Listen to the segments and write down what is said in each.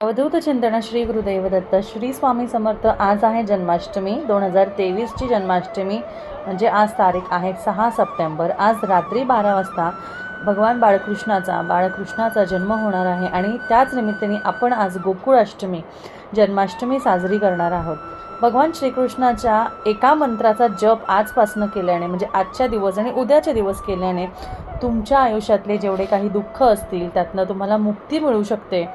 अवधूत चिंतन श्री गुरुदेवदत्त श्री स्वामी समर्थ आज आहे जन्माष्टमी दोन हजार तेवीसची जन्माष्टमी म्हणजे आज तारीख आहे सहा सप्टेंबर. आज रात्री बारा वाजता भगवान बाळकृष्णाचा बाळकृष्णाचा जन्म होणार आहे आणि त्याच निमित्ताने आपण आज गोकुळाष्टमी जन्माष्टमी साजरी करणार आहोत. भगवान श्रीकृष्णाच्या एका मंत्राचा जप आजपासनं केल्याने म्हणजे आजच्या दिवस आणि उद्याचे दिवस केल्याने तुमच्या आयुष्यातले जेवढे काही दुःख असतील त्यातनं तुम्हाला मुक्ती मिळू शकते.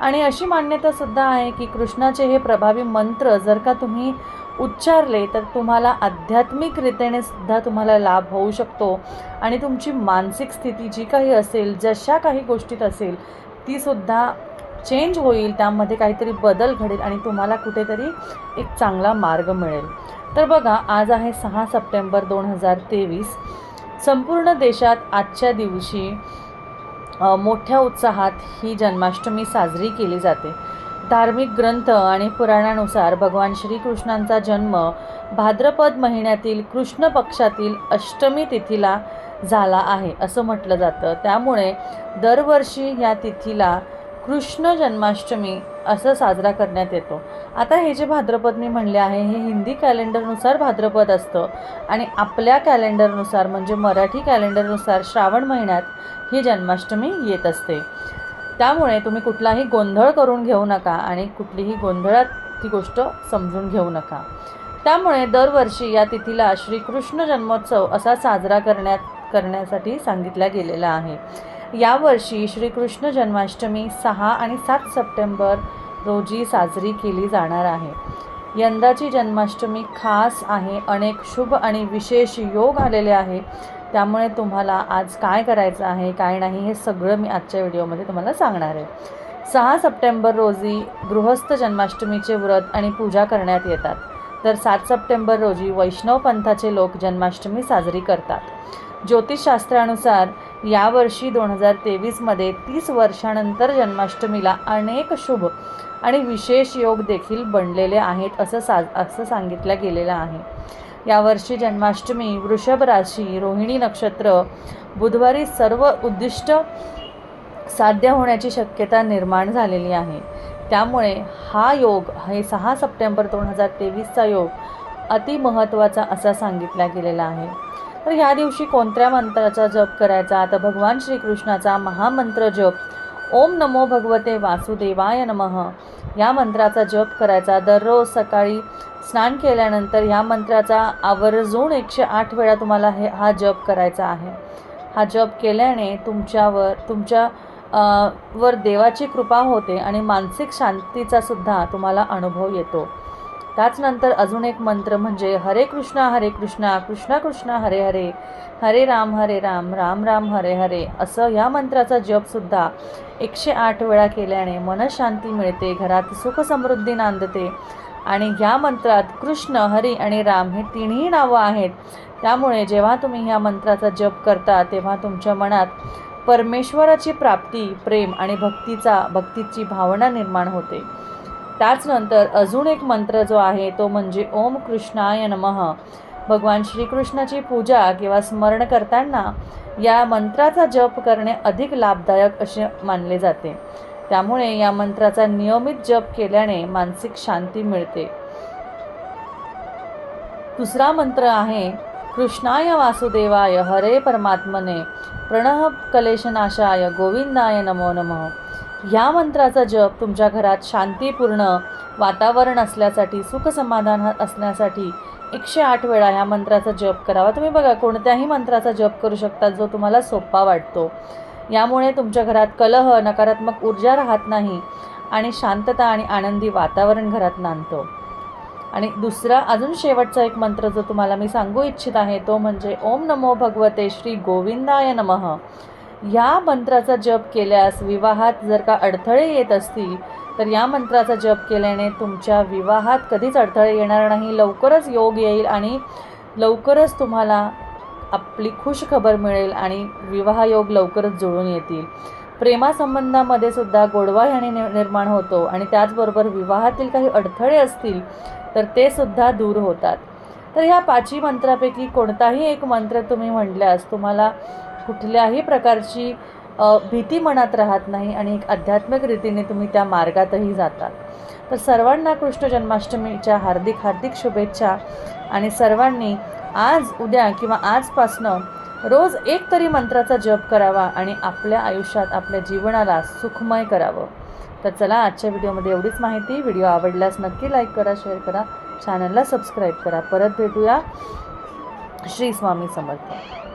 आणि अशी मान्यतासुद्धा आहे की कृष्णाचे हे प्रभावी मंत्र जर का तुम्ही उच्चारले तर तुम्हाला आध्यात्मिक रीतीने सुद्धा तुम्हाला लाभ होऊ शकतो. आणि तुमची मानसिक स्थिती जी काही असेल जशा काही गोष्टीत असेल तीसुद्धा चेंज होईल त्यामध्ये काहीतरी बदल घडेल आणि तुम्हाला कुठेतरी एक चांगला मार्ग मिळेल. तर बघा आज आहे सहा सप्टेंबर दोन हजार तेवीस. संपूर्ण देशात आजच्या दिवशी मोठ्या उत्साहात ही जन्माष्टमी साजरी केली जाते. धार्मिक ग्रंथ आणि पुराणानुसार भगवान श्रीकृष्णांचा जन्म भाद्रपद महिन्यातील कृष्ण पक्षातील अष्टमी तिथीला झाला आहे असं म्हटलं जातं. त्यामुळे दरवर्षी या तिथीला कृष्ण जन्माष्टमी असं साजरा करण्यात येतो. आता हे जे भाद्रपद मी म्हणले आहे हे हिंदी कॅलेंडरनुसार भाद्रपद असतं. आणि आपल्या कॅलेंडरनुसार म्हणजे मराठी कॅलेंडरनुसार श्रावण महिन्यात ही जन्माष्टमी येत असते. त्यामुळे तुम्ही कुठलाही गोंधळ करून घेऊ नका आणि कुठलीही गोंधळात ती गोष्ट समजून घेऊ नका. त्यामुळे दरवर्षी या तिथीला श्रीकृष्ण जन्मोत्सव असा साजरा करण्यात करण्यासाठी सांगितला गेलेला आहे. यावर्षी श्रीकृष्ण जन्माष्टमी सहा आणि सात सप्टेंबर रोजी साजरी केली जाणार आहे. यंदाची जन्माष्टमी खास आहे. अनेक शुभ आणि विशेष योग आलेले आहे. त्यामुळे तुम्हाला आज काय करायचं आहे काय नाही हे सगळं मी आजच्या व्हिडिओमध्ये तुम्हाला सांगणार आहे. सहा सप्टेंबर रोजी गृहस्थ जन्माष्टमीचे व्रत आणि पूजा करण्यात येतात. तर सात सप्टेंबर रोजी वैष्णव पंथाचे लोक जन्माष्टमी साजरी करतात. ज्योतिषशास्त्रानुसार यावर्षी दोन हजार तेवीसमध्ये तीस वर्षानंतर जन्माष्टमीला अनेक शुभ आणि विशेष योग देखील बनलेले आहेत असं सा असं सांगितलं गेलेलं आहे. यावर्षी जन्माष्टमी वृषभ राशी रोहिणी नक्षत्र बुधवारी सर्व उद्दिष्ट साध्य होण्याची शक्यता निर्माण झालेली आहे. त्यामुळे हा योग हे सहा सप्टेंबर दोन हजार तेवीसचा योग अतिमहत्त्वाचा असा सांगितला गेलेला आहे. तर ह्या दिवशी कोणत्या मंत्राचा जप करायचा? तर भगवान श्रीकृष्णाचा महामंत्र जप. ओम नमो भगवते वासुदेवाय नमः. या मंत्राचा जप करायचा. दररोज सकाळी स्नान केल्यानंतर ह्या मंत्राचा आवर्जून एकशे आठ वेळा तुम्हाला हे हा जप करायचा आहे. हा जप केल्याने तुमच्यावर तुमच्या वर देवाची कृपा होते आणि मानसिक शांतीचा सुद्धा तुम्हाला अनुभव येतो. त्याचनंतर अजून एक मंत्र म्हणजे हरे कृष्णा हरे कृष्णा कृष्णा कृष्णा हरे हरे हरे राम हरे राम राम राम हरे हरे असं या मंत्राचा जपसुद्धा एकशे आठ वेळा केल्याने मनशांती मिळते घरात सुख समृद्धी नांदते. आणि या मंत्रात कृष्ण हरी आणि राम हे तिन्ही नावं आहेत. त्यामुळे जेव्हा तुम्ही ह्या मंत्राचा जप करता तेव्हा तुमच्या मनात परमेश्वराची प्राप्ती प्रेम आणि भक्तीचा भक्तीची भावना निर्माण होते. त्याचनंतर अजून एक मंत्र जो आहे तो म्हणजे ओम कृष्णाय नमः. भगवान श्रीकृष्णाची पूजा किंवा स्मरण करताना या मंत्राचा जप करणे अधिक लाभदायक असे मानले जाते. त्यामुळे या मंत्राचा नियमित जप केल्याने मानसिक शांती मिळते. दुसरा मंत्र आहे कृष्णाय वासुदेवाय हरे परमात्मने प्रणह कलेशनाशाय गोविंदाय नमो नमः. ह्या मंत्राचा जप तुमच्या घरात शांतीपूर्ण वातावरण असल्यासाठी सुखसमाधान असण्यासाठी एकशे आठ वेळा ह्या मंत्राचा जप करावा. तुम्ही बघा कोणत्याही मंत्राचा जप करू शकता जो तुम्हाला सोपा वाटतो. यामुळे तुमच्या घरात कलह नकारात्मक ऊर्जा राहत नाही आणि शांतता आणि आनंदी वातावरण घरात नांदतो. आणि दुसरा अजून शेवटचा एक मंत्र जो तुम्हाला मी सांगू इच्छित आहे तो म्हणजे ओम नमो भगवते श्री गोविंदाय नमः. या मंत्राचा जप केल्यास विवाहात जर का अडथळे येत असतील तर या मंत्राचा जप केल्याने तुमच्या विवाहात कधीच अडथळे येणार नाही. लवकरच योग येईल आणि लवकरच तुम्हाला आपली खुश खबर मिळेल आणि विवाहयोग लवकरच जुळून येतील. प्रेमासंबंधामध्ये सुद्धा गोडवा ह्याने नि- निर्माण होतो आणि त्याचबरोबर विवाहातील काही अडथळे असतील तर ते सुद्धा दूर होतात. तर ह्या पाचही मंत्रापैकी कोणताही एक मंत्र तुम्ही म्हटल्यास तुम्हाला कुठल्याही प्रकारची भीती मनात राहत नाही आणि एक आध्यात्मिक रीतीने तुम्ही त्या मार्गातही जातात तर सर्वांना कृष्ण जन्माष्टमीच्या हार्दिक हार्दिक शुभेच्छा आणि सर्वांनी आज उद्या किंवा आजपासनं रोज एक तरी मंत्राचा जप करावा आणि आपल्या आयुष्यात आपल्या जीवनाला सुखमय करावं. तर चला आजच्या व्हिडिओमध्ये एवढीच माहिती. व्हिडिओ आवडल्यास नक्की लाईक करा शेअर करा चॅनलला सबस्क्राईब करा. परत भेटूया. श्री स्वामी समर्थ.